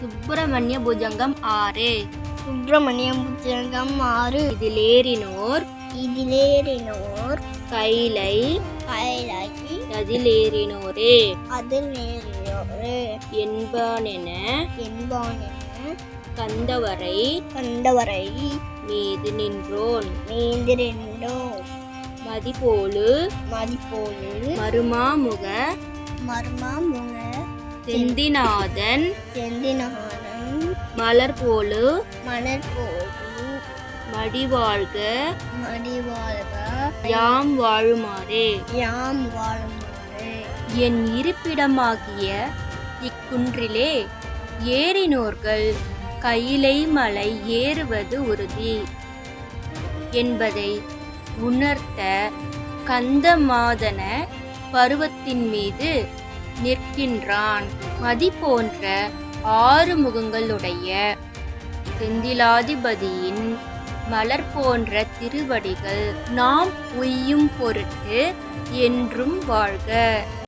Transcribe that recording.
சுப்பிரமணிய புஜங்கம் ஆறு. சுப்பிரமணியம் புத்தகம் ஆறு. இதிலேறினோர் இதிலேறினோர் கைலை கைலாகி அதிலேறினோரே. அதில் நேரினோரு என்பானென என்பானென கந்தவரை கண்டவரை மீது நின்றோன். மீந்திருந்தோ மதிபோலு மதிப்போலு மருமாமுக மர்மா செந்திநாதன். செந்தினகானம் மலர் போலு மணற் போது மடிவாழ்க. மடிவாழ்க. யாம் வாழுமாறே. யாம் வாழுமாறு. என் இருப்பிடமாகிய இக்குன்றிலே ஏறினோர்கள். கையிலை மலை ஏறுவது உறுதி. என்பதை உணர்த்த கந்தமாதன பருவத்தின் மீது நிற்கின்றான். மதி போன்ற ஆறு முகங்களுடைய செந்திலாதிபதியின் மலர் போன்ற திருவடிகள் நாம் உய்யும் பொருட்டு என்றும் வாழ்க.